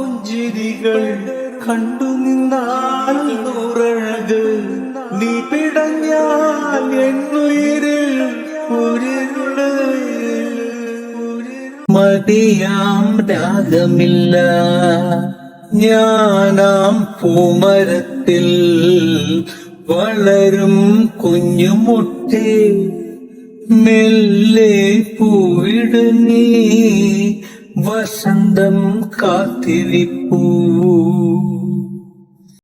പുഞ്ചിരികൾ കണ്ടു നിന്നാൽ നീ പിടഞ്ഞാൽ എന്നുയിരിൽ മതിയാം രാഗമില്ല ഞാനാം പൂമരത്തിൽ വളരും കുഞ്ഞുമുട്ടേ. മെല്ലെ പൂവിടുന്നേ വസന്തം കാത്തിരിപ്പൂ.